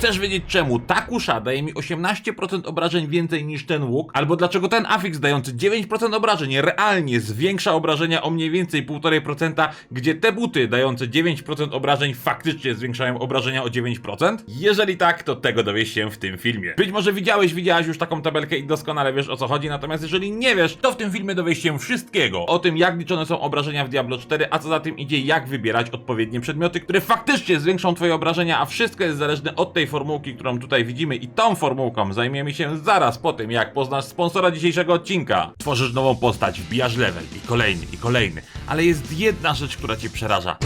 Chcesz wiedzieć czemu ta kusza daje mi 18% obrażeń więcej niż ten łuk? Albo dlaczego ten afiks dający 9% obrażeń realnie zwiększa obrażenia o mniej więcej 1,5%, gdzie te buty dające 9% obrażeń faktycznie zwiększają obrażenia o 9%? Jeżeli tak, to tego dowiesz się w tym filmie. Być może widziałeś, widziałaś już taką tabelkę i doskonale wiesz o co chodzi, natomiast jeżeli nie wiesz, to w tym filmie dowiesz się wszystkiego. O tym, jak liczone są obrażenia w Diablo 4, a co za tym idzie, jak wybierać odpowiednie przedmioty, które faktycznie zwiększą twoje obrażenia, a wszystko jest zależne od tej formułki, którą tutaj widzimy i tą formułką zajmiemy się zaraz po tym, jak poznasz sponsora dzisiejszego odcinka. Tworzysz nową postać, wbijasz level i kolejny, i kolejny, ale jest jedna rzecz, która cię przeraża.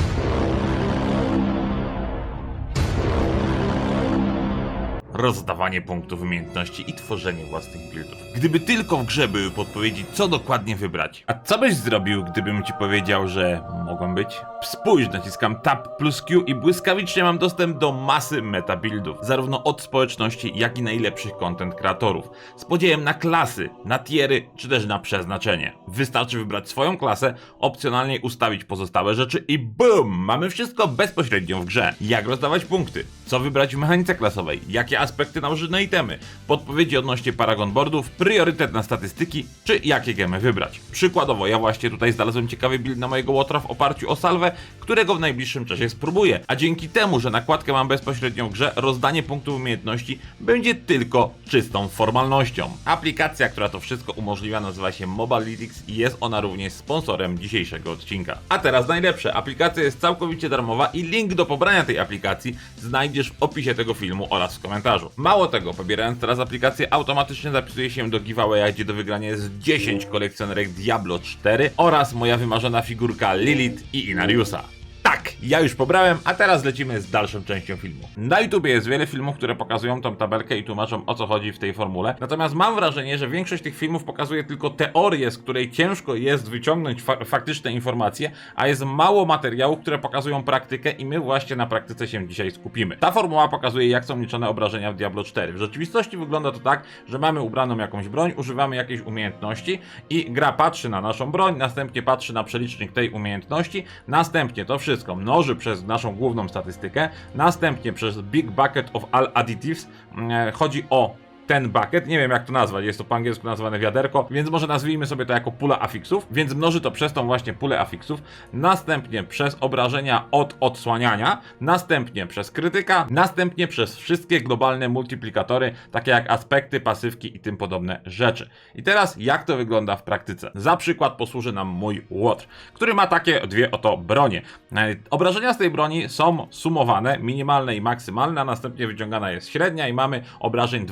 Rozdawanie punktów umiejętności i tworzenie własnych buildów. Gdyby tylko w grze były podpowiedzi, co dokładnie wybrać. A co byś zrobił, gdybym ci powiedział, że mogą być? Spójrz, naciskam Tab plus Q i błyskawicznie mam dostęp do masy meta buildów, zarówno od społeczności, jak i najlepszych content kreatorów. Z podziałem na klasy, na tiery, czy też na przeznaczenie. Wystarczy wybrać swoją klasę, opcjonalnie ustawić pozostałe rzeczy i BOOM! Mamy wszystko bezpośrednio w grze. Jak rozdawać punkty? Co wybrać w mechanice klasowej? Jakie aspekty nałożyć na itemy? Podpowiedzi odnośnie Paragon Boardów, priorytet na statystyki, czy jakie gemy wybrać. Przykładowo, ja właśnie tutaj znalazłem ciekawy build na mojego Łotra w oparciu o salwę, którego w najbliższym czasie spróbuję. A dzięki temu, że nakładkę mam bezpośrednio w grze, rozdanie punktów umiejętności będzie tylko czystą formalnością. Aplikacja, która to wszystko umożliwia, nazywa się Mobalytics i jest ona również sponsorem dzisiejszego odcinka. A teraz najlepsze, aplikacja jest całkowicie darmowa i link do pobrania tej aplikacji znajdziesz w opisie tego filmu oraz w komentarzu. Mało tego, pobierając teraz aplikację, automatycznie zapisuje się do giveawaya, gdzie do wygrania jest 10 kolekcjonerek Diablo 4 oraz moja wymarzona figurka Lilith i Inariusa. Ja już pobrałem, a teraz lecimy z dalszą częścią filmu. Na YouTubie jest wiele filmów, które pokazują tą tabelkę i tłumaczą o co chodzi w tej formule. Natomiast mam wrażenie, że większość tych filmów pokazuje tylko teorię, z której ciężko jest wyciągnąć fa faktyczne informacje, a jest mało materiałów, które pokazują praktykę i my właśnie na praktyce się dzisiaj skupimy. Ta formuła pokazuje jak są liczone obrażenia w Diablo 4. W rzeczywistości wygląda to tak, że mamy ubraną jakąś broń, używamy jakiejś umiejętności i gra patrzy na naszą broń, następnie patrzy na przelicznik tej umiejętności, następnie to wszystko mnoży przez naszą główną statystykę, następnie przez Big Bucket of All Additives mm, chodzi o ten bucket, nie wiem jak to nazwać, jest to po angielsku nazwane wiaderko, więc może nazwijmy sobie to jako pula afiksów, więc mnoży to przez tą właśnie pulę afiksów, następnie przez obrażenia od odsłaniania, następnie przez krytyka, następnie przez wszystkie globalne multiplikatory, takie jak aspekty, pasywki i tym podobne rzeczy. I teraz jak to wygląda w praktyce? Za przykład posłuży nam mój łotr, który ma takie dwie oto bronie. E, Obrażenia z tej broni są sumowane, minimalne i maksymalne, a następnie wyciągana jest średnia i mamy obrażeń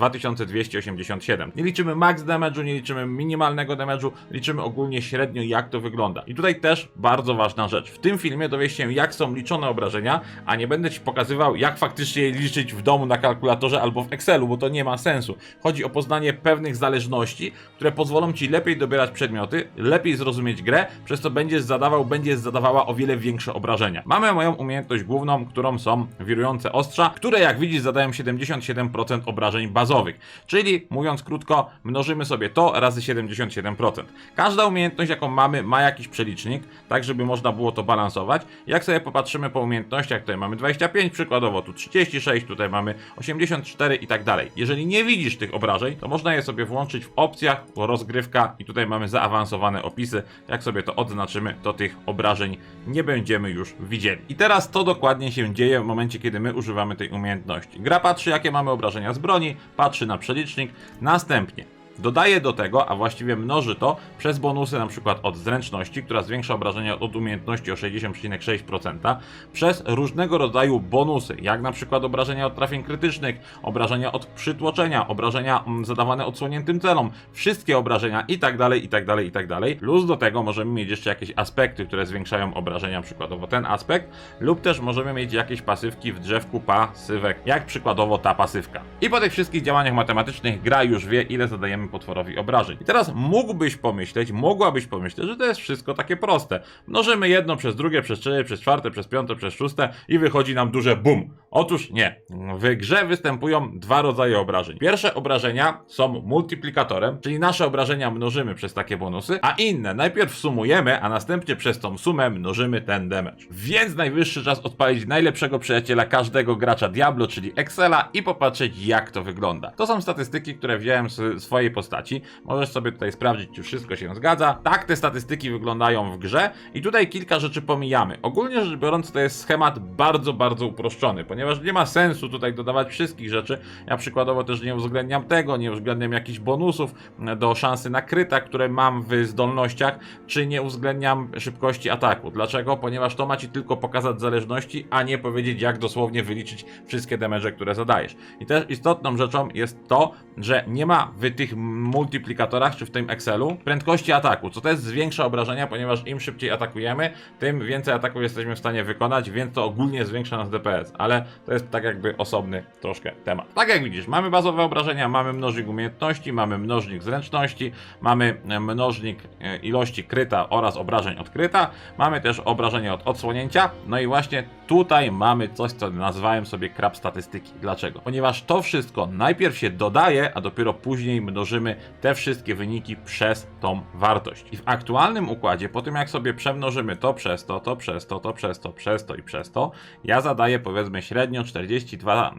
2287. Nie liczymy max damage'u, nie liczymy minimalnego damage'u, liczymy ogólnie średnio jak to wygląda. I tutaj też bardzo ważna rzecz. W tym filmie dowiesz się jak są liczone obrażenia, a nie będę Ci pokazywał jak faktycznie je liczyć w domu na kalkulatorze albo w Excelu, bo to nie ma sensu. Chodzi o poznanie pewnych zależności, które pozwolą Ci lepiej dobierać przedmioty, lepiej zrozumieć grę, przez co będziesz zadawał, będziesz zadawała o wiele większe obrażenia. Mamy moją umiejętność główną, którą są wirujące ostrza, które jak widzisz zadają 77% obrażeń bazowych. Czyli mówiąc krótko, mnożymy sobie to razy 77%. Każda umiejętność jaką mamy ma jakiś przelicznik, tak żeby można było to balansować. Jak sobie popatrzymy po umiejętnościach, tutaj mamy 25 przykładowo, tu 36, tutaj mamy 84 i tak dalej. Jeżeli nie widzisz tych obrażeń, to można je sobie włączyć w opcjach, rozgrywka i tutaj mamy zaawansowane opisy. Jak sobie to odznaczymy, to tych obrażeń nie będziemy już widzieli. I teraz to dokładnie się dzieje w momencie, kiedy my używamy tej umiejętności. Gra patrzy, jakie mamy obrażenia z broni, patrzy na przelicznik, następnie Dodaje do tego, a właściwie mnoży to przez bonusy przykład od zręczności, która zwiększa obrażenia od umiejętności o 60,6%, przez różnego rodzaju bonusy, jak przykład obrażenia od trafień krytycznych, obrażenia od przytłoczenia, obrażenia mm, zadawane odsłoniętym celom, wszystkie obrażenia i tak dalej, i tak dalej, i tak dalej. Plus do tego możemy mieć jeszcze jakieś aspekty, które zwiększają obrażenia, przykładowo ten aspekt, lub też możemy mieć jakieś pasywki w drzewku pasywek, jak przykładowo ta pasywka. I po tych wszystkich działaniach matematycznych gra już wie, ile zadajemy zadajemy potworowi obrażeń. I teraz mógłbyś pomyśleć, mogłabyś pomyśleć, że to jest wszystko takie proste. Mnożymy jedno przez drugie, przez trzecie, przez czwarte, przez piąte, przez szóste i wychodzi nam duże bum. Otóż nie. W grze występują dwa rodzaje obrażeń. Pierwsze obrażenia są multiplikatorem, czyli nasze obrażenia mnożymy przez takie bonusy, a inne najpierw sumujemy, a następnie przez tą sumę mnożymy ten damage. Więc najwyższy czas odpalić najlepszego przyjaciela każdego gracza Diablo, czyli Excela i popatrzeć jak to wygląda. To są statystyki, które wziąłem z swojej postaci. Możesz sobie tutaj sprawdzić, czy wszystko się zgadza. Tak te statystyki wyglądają w grze i tutaj kilka rzeczy pomijamy. Ogólnie rzecz biorąc to jest schemat bardzo, bardzo uproszczony, ponieważ nie ma sensu tutaj dodawać wszystkich rzeczy. Ja przykładowo też nie uwzględniam tego, nie uwzględniam jakichś bonusów do szansy na kryta, które mam w zdolnościach, czy nie uwzględniam szybkości ataku. Dlaczego? Ponieważ to ma ci tylko pokazać zależności, a nie powiedzieć jak dosłownie wyliczyć wszystkie damage, które zadajesz. I też istotną rzeczą jest to, że nie ma w tych multiplikatorach, czy w tym Excelu, prędkości ataku, co też zwiększa obrażenia, ponieważ im szybciej atakujemy, tym więcej ataków jesteśmy w stanie wykonać, więc to ogólnie zwiększa nas DPS, ale to jest tak jakby osobny troszkę temat. Tak jak widzisz, mamy bazowe obrażenia, mamy mnożnik umiejętności, mamy mnożnik zręczności, mamy mnożnik e, ilości kryta oraz obrażeń odkryta, mamy też obrażenia od odsłonięcia, no i właśnie tutaj mamy coś, co nazwałem sobie krab statystyki. Dlaczego? Ponieważ to wszystko najpierw się dodaje, a dopiero później mnożymy te wszystkie wyniki przez tą wartość. I w aktualnym układzie, po tym jak sobie przemnożymy to przez to, to przez to, to przez to, przez to i przez to, ja zadaję powiedzmy średnio 42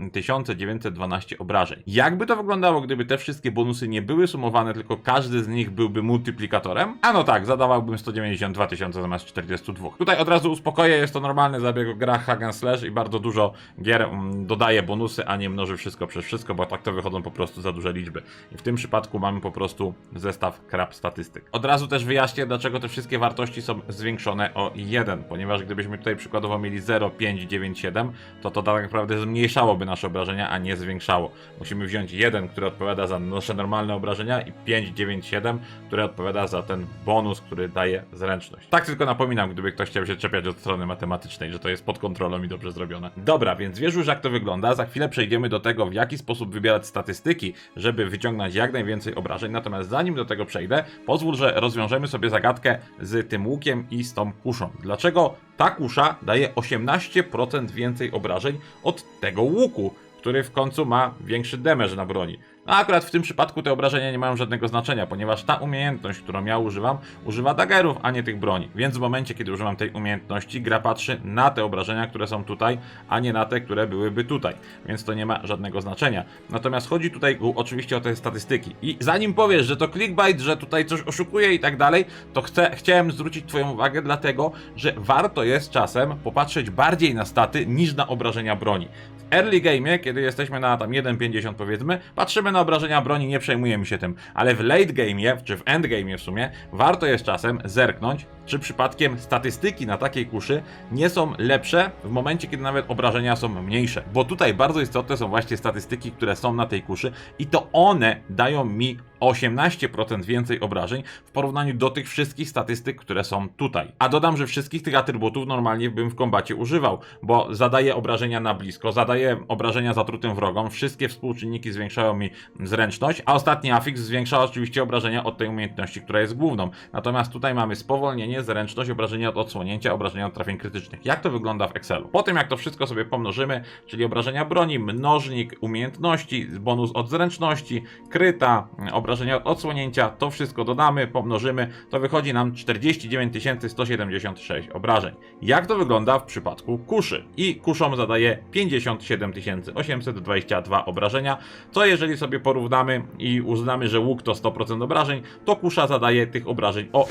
912 obrażeń. Jakby to wyglądało, gdyby te wszystkie bonusy nie były sumowane, tylko każdy z nich byłby multiplikatorem? A no tak, zadawałbym 192 000 zamiast 42. Tutaj od razu uspokoję, jest to normalny zabieg hack and slash i bardzo dużo gier mm, dodaje bonusy, a nie mnoży wszystko przez wszystko, bo tak to wychodzą po prostu za duże liczby. I w tym przypadku mamy po prostu zestaw krab statystyk. Od razu też wyjaśnię, dlaczego te wszystkie wartości są zwiększone o 1, ponieważ gdybyśmy tutaj przykładowo mieli 0,597, to to tak naprawdę zmniejszałoby nasze obrażenia, a nie zwiększało. Musimy wziąć 1, który odpowiada za nasze normalne obrażenia i 597, który odpowiada za ten bonus, który daje zręczność. Tak tylko napominam, gdyby ktoś chciał się czepiać od strony matematycznej, że to jest pod kontrolą i dobrze zrobione. Dobra, więc wiesz już jak to wygląda. Za chwilę przejdziemy do tego, w jaki sposób wybierać statystyki, żeby wyciągnąć jak najwięcej obrażeń. Natomiast zanim do tego przejdę, pozwól, że rozwiążemy sobie zagadkę z tym łukiem i z tą kuszą. Dlaczego ta kusza daje 18% więcej obrażeń od tego łuku, który w końcu ma większy damage na broni? No akurat w tym przypadku te obrażenia nie mają żadnego znaczenia, ponieważ ta umiejętność, którą ja używam, używa daggerów, a nie tych broni. Więc w momencie, kiedy używam tej umiejętności, gra patrzy na te obrażenia, które są tutaj, a nie na te, które byłyby tutaj. Więc to nie ma żadnego znaczenia. Natomiast chodzi tutaj oczywiście o te statystyki. I zanim powiesz, że to clickbait, że tutaj coś oszukuje i tak dalej, to chcę, chciałem zwrócić Twoją uwagę dlatego, że warto jest czasem popatrzeć bardziej na staty niż na obrażenia broni. W early game, kiedy jesteśmy na tam 1.50 powiedzmy, patrzymy na obrażenia broni, nie przejmujemy się tym, ale w late game, czy w end game w sumie, warto jest czasem zerknąć, czy przypadkiem statystyki na takiej kuszy nie są lepsze w momencie, kiedy nawet obrażenia są mniejsze. Bo tutaj bardzo istotne są właśnie statystyki, które są na tej kuszy i to one dają mi 18% więcej obrażeń w porównaniu do tych wszystkich statystyk, które są tutaj. A dodam, że wszystkich tych atrybutów normalnie bym w kombacie używał, bo zadaję obrażenia na blisko, zadaję obrażenia zatrutym wrogom, wszystkie współczynniki zwiększają mi zręczność, a ostatni afiks zwiększa oczywiście obrażenia od tej umiejętności, która jest główną. Natomiast tutaj mamy spowolnienie, zręczność, obrażenia od odsłonięcia, obrażenia od trafień krytycznych. Jak to wygląda w Excelu? Po tym jak to wszystko sobie pomnożymy, czyli obrażenia broni, mnożnik umiejętności, bonus od zręczności, kryta, obrażenia od odsłonięcia, to wszystko dodamy, pomnożymy, to wychodzi nam 49 176 obrażeń. Jak to wygląda w przypadku kuszy? I kuszą zadaje 57 822 obrażenia, co jeżeli sobie porównamy i uznamy, że łuk to 100% obrażeń, to kusza zadaje tych obrażeń o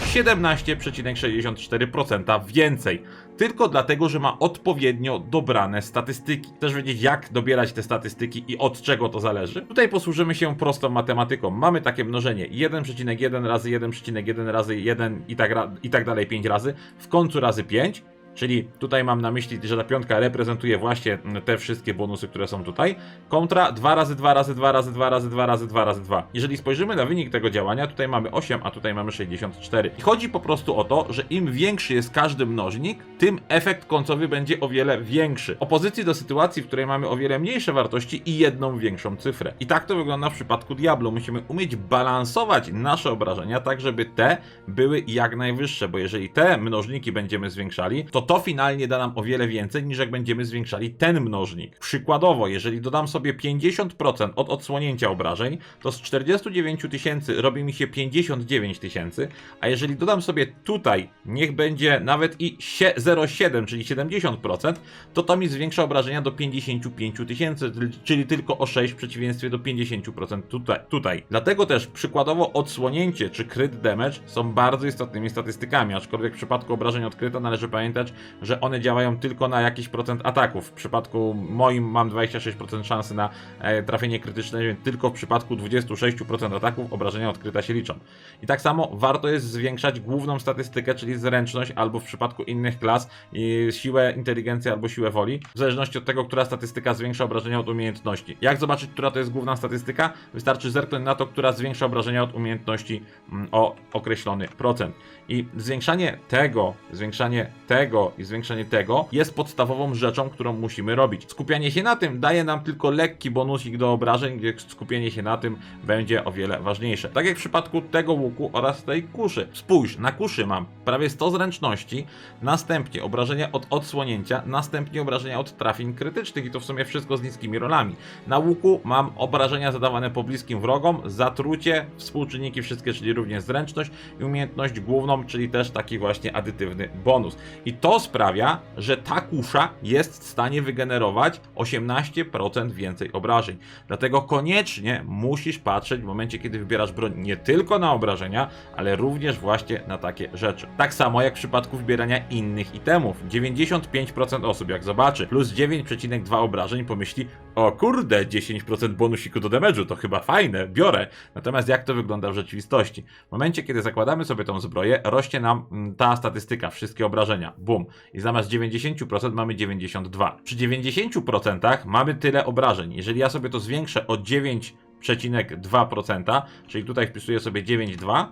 17,64% więcej. Tylko dlatego, że ma odpowiednio dobrane statystyki. Chcesz wiedzieć, jak dobierać te statystyki i od czego to zależy? Tutaj posłużymy się prostą matematyką. Mamy takie mnożenie 1,1 razy 1,1 razy 1 i tak, i tak dalej 5 razy, w końcu razy 5 Czyli tutaj mam na myśli, że ta piątka reprezentuje właśnie te wszystkie bonusy, które są tutaj, kontra 2 razy 2 razy 2 razy 2 razy 2 razy 2 razy 2. Jeżeli spojrzymy na wynik tego działania, tutaj mamy 8, a tutaj mamy 64. I chodzi po prostu o to, że im większy jest każdy mnożnik, tym efekt końcowy będzie o wiele większy. Opozycji do sytuacji, w której mamy o wiele mniejsze wartości i jedną większą cyfrę. I tak to wygląda w przypadku Diablo. Musimy umieć balansować nasze obrażenia tak, żeby te były jak najwyższe, bo jeżeli te mnożniki będziemy zwiększali, to to finalnie da nam o wiele więcej niż jak będziemy zwiększali ten mnożnik. Przykładowo, jeżeli dodam sobie 50% od odsłonięcia obrażeń, to z 49 tysięcy robi mi się 59 tysięcy, a jeżeli dodam sobie tutaj, niech będzie nawet i sie- 0,7, czyli 70%, to to mi zwiększa obrażenia do 55 tysięcy, czyli tylko o 6 w przeciwieństwie do 50% tutaj, tutaj. Dlatego też przykładowo odsłonięcie czy crit damage są bardzo istotnymi statystykami, aczkolwiek w przypadku obrażeń odkryta należy pamiętać, że one działają tylko na jakiś procent ataków. W przypadku moim mam 26% szansy na e, trafienie krytyczne, więc tylko w przypadku 26% ataków obrażenia odkryta się liczą. I tak samo warto jest zwiększać główną statystykę, czyli zręczność, albo w przypadku innych klas siłę inteligencji albo siłę woli, w zależności od tego, która statystyka zwiększa obrażenia od umiejętności. Jak zobaczyć, która to jest główna statystyka? Wystarczy zerknąć na to, która zwiększa obrażenia od umiejętności mm, o określony procent. I zwiększanie tego, zwiększanie tego i zwiększanie tego jest podstawową rzeczą, którą musimy robić. Skupianie się na tym daje nam tylko lekki bonusik do obrażeń, gdzie skupienie się na tym będzie o wiele ważniejsze. Tak jak w przypadku tego łuku oraz tej kuszy. Spójrz, na kuszy mam prawie 100 zręczności, następnie obrażenia od odsłonięcia, następnie obrażenia od trafień krytycznych i to w sumie wszystko z niskimi rolami. Na łuku mam obrażenia zadawane pobliskim wrogom, zatrucie, współczynniki wszystkie, czyli również zręczność i umiejętność główną, czyli też taki właśnie adytywny bonus. I to sprawia, że ta kusza jest w stanie wygenerować 18% więcej obrażeń. Dlatego koniecznie musisz patrzeć w momencie, kiedy wybierasz broń nie tylko na obrażenia, ale również właśnie na takie rzeczy. Tak samo jak w przypadku wybierania innych itemów. 95% osób jak zobaczy plus 9,2 obrażeń pomyśli o kurde 10% bonusiku do damage'u, to chyba fajne, biorę. Natomiast jak to wygląda w rzeczywistości? W momencie, kiedy zakładamy sobie tą zbroję, rośnie nam mm, ta statystyka, wszystkie obrażenia. Bum. I zamiast 90% mamy 92. Przy 90% mamy tyle obrażeń. Jeżeli ja sobie to zwiększę o 9,2%, czyli tutaj wpisuję sobie 9,2,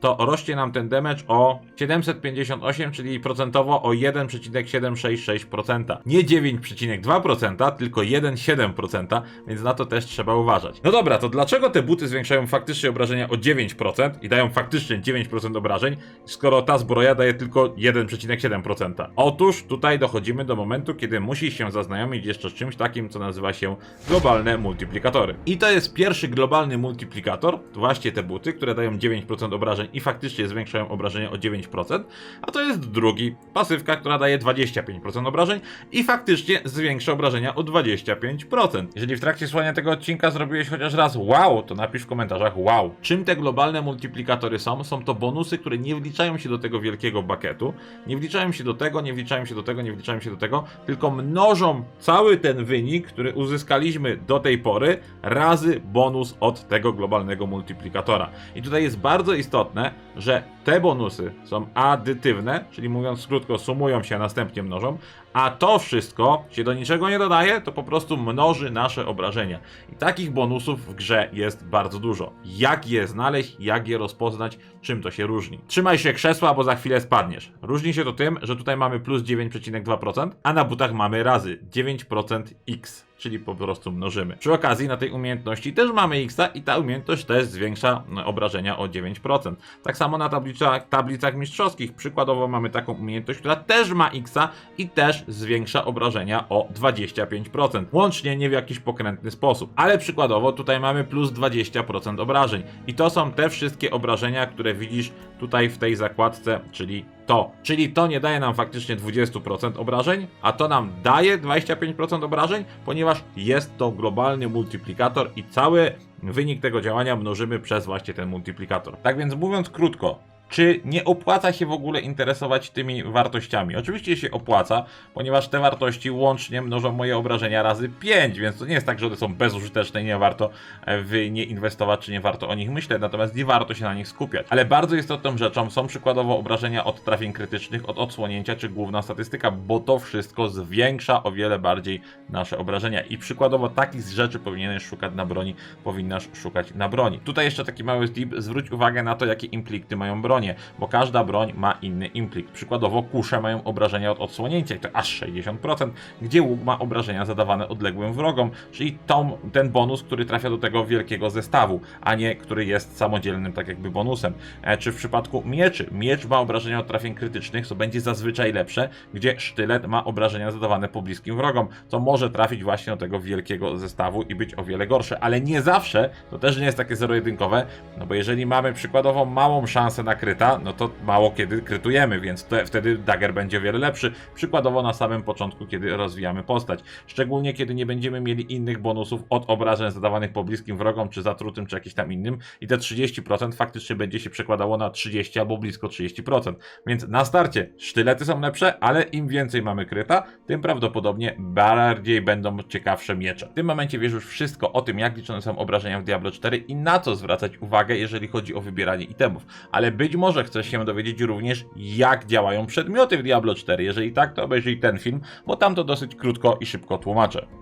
to rośnie nam ten damage o 758, czyli procentowo o 1,766%. Nie 9,2%, tylko 1,7%, więc na to też trzeba uważać. No dobra, to dlaczego te buty zwiększają faktycznie obrażenia o 9% i dają faktycznie 9% obrażeń, skoro ta zbroja daje tylko 1,7%? Otóż tutaj dochodzimy do momentu, kiedy musisz się zaznajomić jeszcze z czymś takim, co nazywa się globalne multiplikatory. I to jest pierwszy globalny multiplikator, to właśnie te buty, które dają 9% obrażeń i faktycznie zwiększają obrażenia o 9%, a to jest drugi, pasywka, która daje 25% obrażeń i faktycznie zwiększa obrażenia o 25%. Jeżeli w trakcie słuchania tego odcinka zrobiłeś chociaż raz wow, to napisz w komentarzach wow. Czym te globalne multiplikatory są? Są to bonusy, które nie wliczają się do tego wielkiego bakietu, nie wliczają się do tego, nie wliczają się do tego, nie wliczają się do tego, tylko mnożą cały ten wynik, który uzyskaliśmy do tej pory, razy bonus od tego globalnego multiplikatora. I tutaj jest bardzo istotne, że te bonusy są adytywne, czyli mówiąc krótko, sumują się, a następnie mnożą, a to wszystko się do niczego nie dodaje, to po prostu mnoży nasze obrażenia. I takich bonusów w grze jest bardzo dużo. Jak je znaleźć, jak je rozpoznać, czym to się różni. Trzymaj się krzesła, bo za chwilę spadniesz. Różni się to tym, że tutaj mamy plus 9,2%, a na butach mamy razy 9% x czyli po prostu mnożymy. Przy okazji na tej umiejętności też mamy x i ta umiejętność też zwiększa obrażenia o 9%. Tak samo na tablicach, tablicach mistrzowskich przykładowo mamy taką umiejętność, która też ma x i też zwiększa obrażenia o 25%. Łącznie nie w jakiś pokrętny sposób. Ale przykładowo tutaj mamy plus 20% obrażeń. I to są te wszystkie obrażenia, które widzisz tutaj w tej zakładce, czyli to. Czyli to nie daje nam faktycznie 20% obrażeń, a to nam daje 25% obrażeń, ponieważ jest to globalny multiplikator i cały wynik tego działania mnożymy przez właśnie ten multiplikator. Tak więc mówiąc krótko, czy nie opłaca się w ogóle interesować tymi wartościami? Oczywiście się opłaca, ponieważ te wartości łącznie mnożą moje obrażenia razy 5, więc to nie jest tak, że one są bezużyteczne i nie warto e, w nie inwestować, czy nie warto o nich myśleć, natomiast nie warto się na nich skupiać. Ale bardzo istotną rzeczą są przykładowo obrażenia od trafień krytycznych, od odsłonięcia, czy główna statystyka, bo to wszystko zwiększa o wiele bardziej nasze obrażenia. I przykładowo takich rzeczy powinieneś szukać na broni, powinnaś szukać na broni. Tutaj jeszcze taki mały tip, zwróć uwagę na to, jakie implikty mają bronie, bo każda broń ma inny implikt. Przykładowo kusze mają obrażenia od odsłonięcia i to aż 60%, gdzie łuk ma obrażenia zadawane odległym wrogom, czyli tą, ten bonus, który trafia do tego wielkiego zestawu, a nie który jest samodzielnym tak jakby bonusem. E, czy w przypadku mieczy, miecz ma obrażenia od trafień krytycznych, co będzie zazwyczaj lepsze, gdzie sztylet ma obrażenia zadawane pobliskim wrogom, co może trafić właśnie do tego wielkiego zestawu i być o wiele gorsze, ale nie zawsze, to też nie jest takie zero-jedynkowe, no bo jeżeli mamy przykładowo małą szansę na kryta, no to mało kiedy krytujemy, więc te, wtedy dagger będzie o wiele lepszy, przykładowo na samym początku, kiedy rozwijamy postać. Szczególnie kiedy nie będziemy mieli innych bonusów od obrażeń zadawanych pobliskim wrogom, czy zatrutym, czy jakimś tam innym i te 30% faktycznie będzie się przekładało na 30 albo blisko 30%. Więc na starcie sztylety są lepsze, ale im więcej mamy kryta, tym prawdopodobnie bardziej będą ciekawsze miecze. W tym momencie wiesz już wszystko o tym, jak liczone są obrażenia w Diablo 4 i na co zwracać uwagę, jeżeli chodzi o wybieranie itemów. Ale być może chcesz się dowiedzieć również, jak działają przedmioty w Diablo 4. Jeżeli tak, to obejrzyj ten film, bo tam to dosyć krótko i szybko tłumaczę.